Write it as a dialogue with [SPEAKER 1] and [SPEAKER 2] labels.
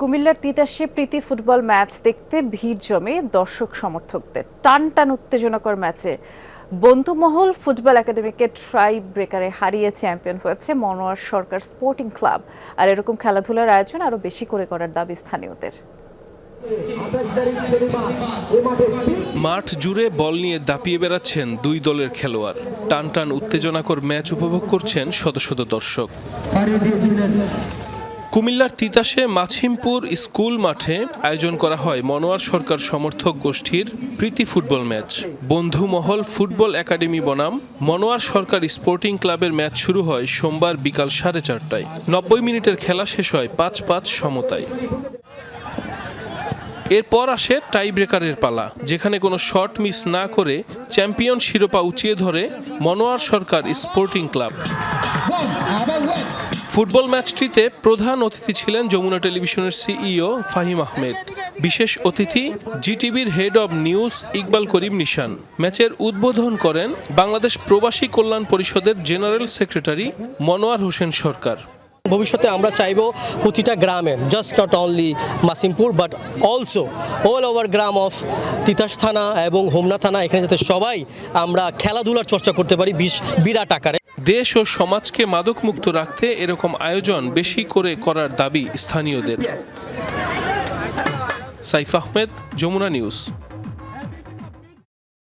[SPEAKER 1] কুমিল্লার তিতাসে প্রীতি football match দেখতে ভিড় জমে দর্শক সমর্থকদের। টান টান উত্তেজনাকর ম্যাচে বন্ধুমহল ফুটবল একাডেমিকে ট্রাই ব্রেকারে হারিয়ে চ্যাম্পিয়ন হয়েছে মনোয়ার সরকার স্পোর্টিং ক্লাব আর এরকম খেলাধুলার আয়োজন আরও বেশি করে করার দাবি স্থানীয়দের।
[SPEAKER 2] মাঠ জুড়ে বল নিয়ে দাপিয়ে বেড়াচ্ছেন দুই দলের খেলোয়াড়। টান টান উত্তেজনাকর ম্যাচ উপভোগ করছেন শত শত দর্শক। কুমিল্লার তিতাসে মাছিমপুর স্কুল মাঠে আয়োজন করা হয় মনোয়ার সরকার সমর্থক গোষ্ঠীর প্রীতি ফুটবল ম্যাচ। বন্ধু মহল ফুটবল একাডেমি বনাম মনোয়ার সরকার স্পোর্টিং ক্লাবের ম্যাচ শুরু হয় সোমবার বিকাল সাড়ে চারটায়। নব্বই মিনিটের খেলা শেষ হয় পাঁচ পাঁচ সমতায়। এরপর আসে টাই ব্রেকারের পালা, যেখানে কোনো শট মিস না করে চ্যাম্পিয়ন শিরোপা উঁচিয়ে ধরে Monowar Sarkar sporting club. Football ম্যাচটিতে প্রধান অতিথি ছিলেন যমুনা টেলিভিশনের সিইও ফাহিম আহমেদ। বিশেষ অতিথি জিটিভির head of news Iqbal Karim Nishan. ম্যাচের উদ্বোধন করেন বাংলাদেশ প্রবাসী কল্যাণ পরিষদের জেনারেল সেক্রেটারি মনোয়ার হোসেন সরকার।
[SPEAKER 3] ভবিষ্যতে আমরা চাইব প্রতিটা গ্রামের just not only Masimpur but also all over gram of Titas থানা এবং হোমনা থানা, এখানে যাতে সবাই আমরা খেলাধুলার চর্চা করতে পারি বিশ- বিরাট আকারে।
[SPEAKER 2] দেশ ও সমাজকে মাদকমুক্ত রাখতে এরকম আয়োজন বেশি করে করার দাবি স্থানীয়দের। সাইফ আহমেদ, যমুনা নিউজ।